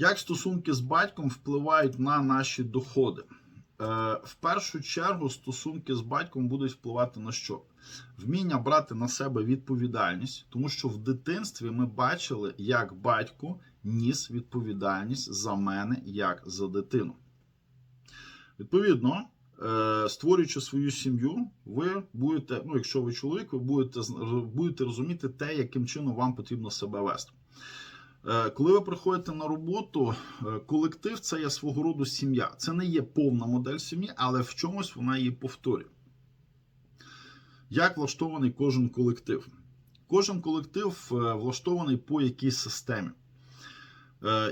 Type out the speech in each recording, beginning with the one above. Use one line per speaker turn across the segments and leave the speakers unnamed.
Як стосунки з батьком впливають на наші доходи? Е, В першу чергу стосунки з батьком будуть впливати на що? Вміння брати на себе відповідальність, тому що в дитинстві ми бачили, як батько ніс відповідальність за мене як за дитину. Відповідно, е, створюючи свою сім'ю, ви будете, ну, якщо ви чоловік, ви будете, будете розуміти те, яким чином вам потрібно себе вести. Е, Коли ви приходите на роботу, е, колектив це є свого роду сім'я. Це не є повна модель сім'ї, але в чомусь вона її повторює. Як влаштований кожен колектив? Кожен колектив е, влаштований по якійсь системі.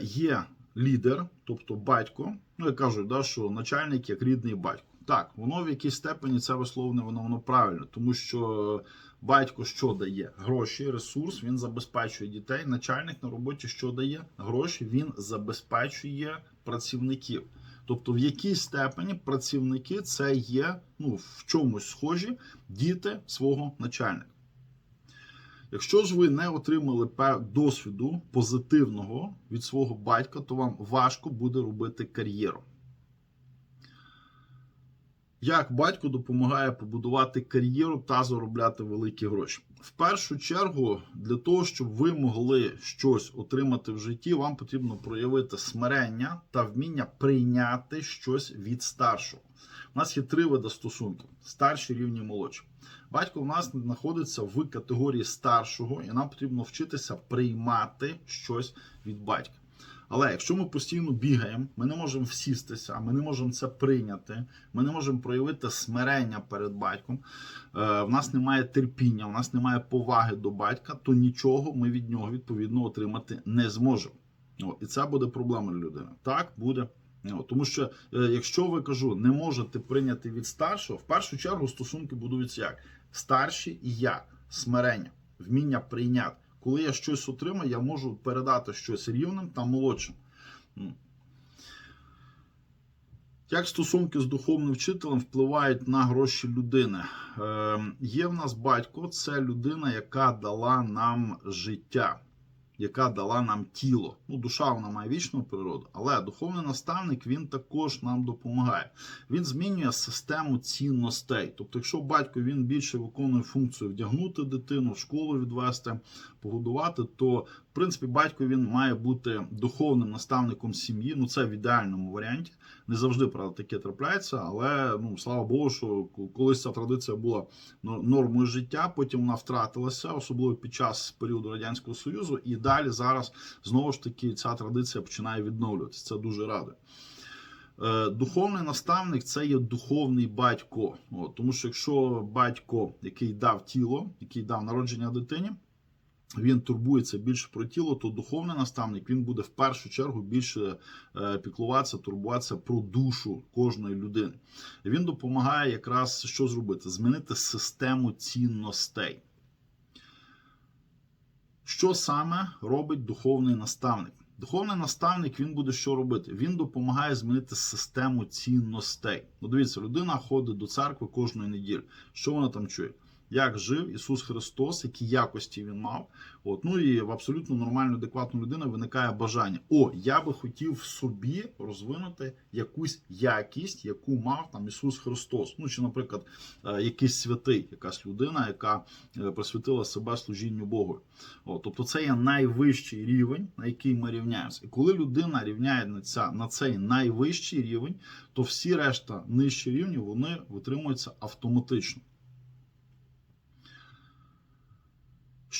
Є лідер, тобто батько. Ну, я кажу, да, що начальник як рідний батько. Так, воно в якійсь степені це висловлено, воно, воно правильно, тому що батько що дає? Гроші, ресурс, він забезпечує дітей. Начальник на роботі що дає? Гроші, він забезпечує працівників. Тобто, в якій степені працівники це є ну, в чомусь схожі діти свого начальника. Якщо ж ви не отримали досвіду позитивного від свого батька, то вам важко буде робити кар'єру. Як батько допомагає побудувати кар'єру та заробляти великі гроші? В першу чергу, для того, щоб ви могли щось отримати в житті, вам потрібно проявити смирення та вміння прийняти щось від старшого. У нас є три види стосунків: старші рівні молодші. Батько в нас знаходиться в категорії старшого, і нам потрібно вчитися приймати щось від батька. Але якщо ми постійно бігаємо, ми не можемо всістися, ми не можемо це прийняти, ми не можемо проявити смирення перед батьком. е, В нас немає терпіння, в нас немає поваги до батька, то нічого ми від нього відповідно отримати не зможемо. І це буде проблема для людини. Так буде. Тому що е, якщо ви кажу, не можете прийняти від старшого, в першу чергу стосунки будуються як старші і я, смирення, вміння прийняти. Коли я щось отримаю, я можу передати щось рівним та молодшим. Як стосунки з духовним вчителем впливають на гроші людини? Е, є в нас батько, це людина, яка дала нам життя, яка дала нам тіло. Ну, душа вона має вічну природу, але духовний наставник він також нам допомагає. Він змінює систему цінностей. Тобто, якщо батько він більше виконує функцію вдягнути дитину, в школу відвести, погодувати, то принципі батько він має бути духовним наставником сім'ї. Ну це в ідеальному варіанті. Не завжди правда таке трапляється, але ну слава Богу, що колись ця традиція була но- нормою життя, потім вона втратилася, особливо під час періоду радянського союзу, і далі зараз знову ж таки ця традиція починає відновлюватися. Це дуже радує. Е, Духовний наставник це є духовний батько. От, тому що якщо батько, який дав тіло, який дав народження дитині, він турбується більше про тіло, то духовний наставник він буде в першу чергу більше е, піклуватися, турбуватися про душу кожної людини. Він допомагає якраз що зробити? Змінити систему цінностей. Що саме робить духовний наставник? Духовний наставник він буде що робити? Він допомагає змінити систему цінностей. Ну, дивіться, людина ходить до церкви кожної неділі. Що вона там чує? Як жив Ісус Христос, які якості він мав. От, ну і в абсолютно нормальну, адекватну людину виникає бажання: о, я би хотів в собі розвинути якусь якість, яку мав там Ісус Христос. Ну чи, наприклад, е, якийсь святий, якась людина, яка е, присвятила себе служінню Богу. От, тобто це є найвищий рівень, на який ми рівняємося. І коли людина рівняється на цей найвищий рівень, то всі решта нижчі рівні вони витримуються автоматично.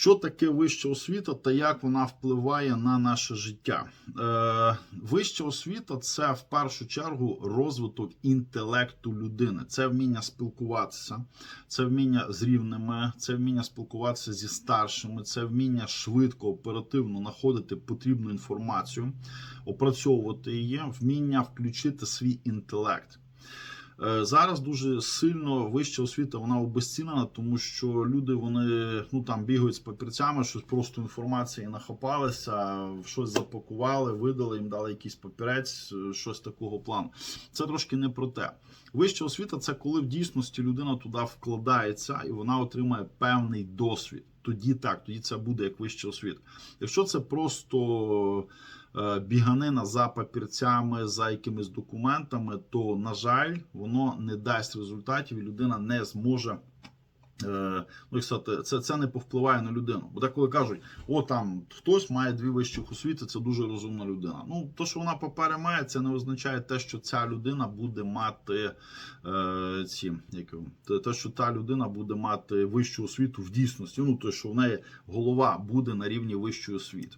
Що таке вища освіта та як вона впливає на наше життя? Е, вища освіта це в першу чергу розвиток інтелекту людини, це вміння спілкуватися, це вміння з рівними, це вміння спілкуватися зі старшими, це вміння швидко, оперативно знаходити потрібну інформацію, опрацьовувати її, вміння включити свій інтелект. Е, Зараз дуже сильно вища освіта вона обезцінена, тому що люди вони ну там бігають з папірцями, щось просто інформації нахопалися, щось запакували, видали їм, дали якийсь папірець, е, щось такого плану. Це трошки не про те. Вища освіта це коли в дійсності людина туди вкладається і вона отримає певний досвід. Тоді так, тоді це буде як вища освіта. Якщо це просто е, біганина за папірцями, за якимись документами, то, на жаль, воно не дасть результатів, і людина не зможе. Це, це не повпливає на людину. Бо деколи кажуть, о, там хтось має дві вищих освіти, це дуже розумна людина. Ну, то, що вона папери має, це не означає те, що ця людина буде мати е, ці, як, те, що та людина буде мати вищу освіту в дійсності. Ну, то, що в неї голова буде на рівні вищої освіти.